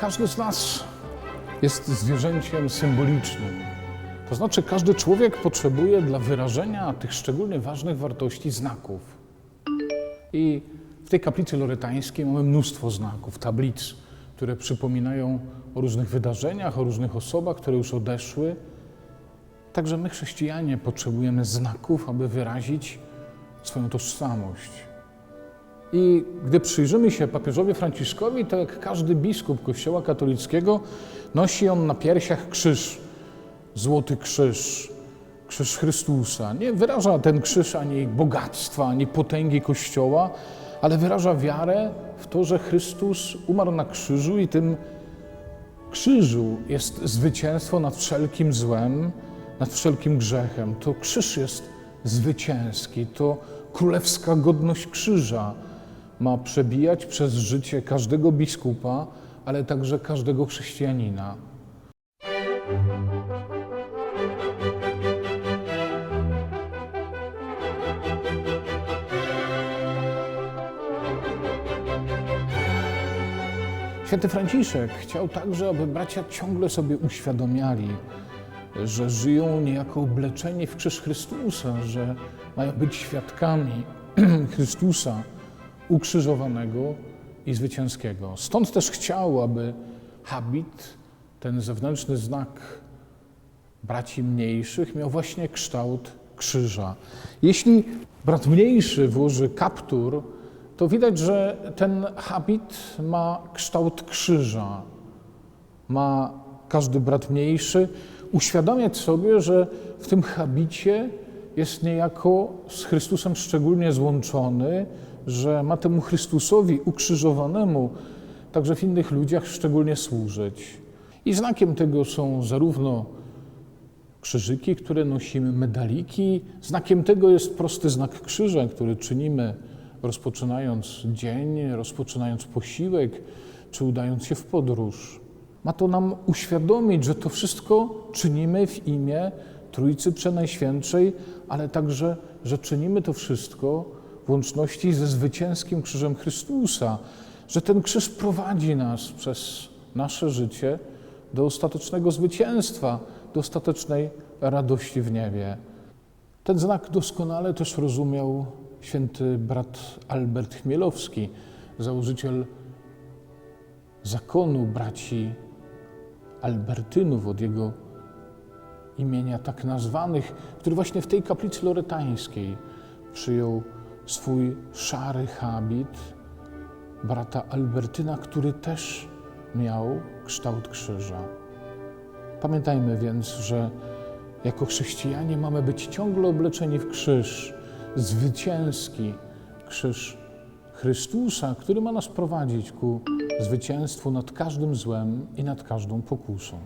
Każdy z nas jest zwierzęciem symbolicznym. To znaczy, każdy człowiek potrzebuje dla wyrażenia tych szczególnie ważnych wartości znaków. I w tej kaplicy loretańskiej mamy mnóstwo znaków, tablic, które przypominają o różnych wydarzeniach, o różnych osobach, które już odeszły. Także my, chrześcijanie, potrzebujemy znaków, aby wyrazić swoją tożsamość. I gdy przyjrzymy się papieżowi Franciszkowi, to jak każdy biskup Kościoła katolickiego, nosi on na piersiach krzyż, złoty krzyż, krzyż Chrystusa. Nie wyraża ten krzyż ani bogactwa, ani potęgi Kościoła, ale wyraża wiarę w to, że Chrystus umarł na krzyżu i tym krzyżu jest zwycięstwo nad wszelkim złem, nad wszelkim grzechem. To krzyż jest zwycięski, to królewska godność krzyża ma przebijać przez życie każdego biskupa, ale także każdego chrześcijanina. Święty Franciszek chciał także, aby bracia ciągle sobie uświadamiali, że żyją niejako obleczeni w krzyż Chrystusa, że mają być świadkami Chrystusa ukrzyżowanego i zwycięskiego. Stąd też chciał, aby habit, ten zewnętrzny znak braci mniejszych, miał właśnie kształt krzyża. Jeśli brat mniejszy włoży kaptur, to widać, że ten habit ma kształt krzyża. Ma każdy brat mniejszy uświadamiać sobie, że w tym habicie jest niejako z Chrystusem szczególnie złączony, że ma temu Chrystusowi ukrzyżowanemu także w innych ludziach szczególnie służyć. I znakiem tego są zarówno krzyżyki, które nosimy, medaliki. Znakiem tego jest prosty znak krzyża, który czynimy rozpoczynając dzień, rozpoczynając posiłek, czy udając się w podróż. Ma to nam uświadomić, że to wszystko czynimy w imię Trójcy Przenajświętszej, ale także, że czynimy to wszystko w łączności ze zwycięskim krzyżem Chrystusa, że ten krzyż prowadzi nas przez nasze życie do ostatecznego zwycięstwa, do ostatecznej radości w niebie. Ten znak doskonale też rozumiał święty brat Albert Chmielowski, założyciel zakonu braci Albertynów od jego imienia tak nazwanych, który właśnie w tej kaplicy loretańskiej przyjął swój szary habit brata Albertyna, który też miał kształt krzyża. Pamiętajmy więc, że jako chrześcijanie mamy być ciągle obleczeni w krzyż, zwycięski krzyż Chrystusa, który ma nas prowadzić ku zwycięstwu nad każdym złem i nad każdą pokusą.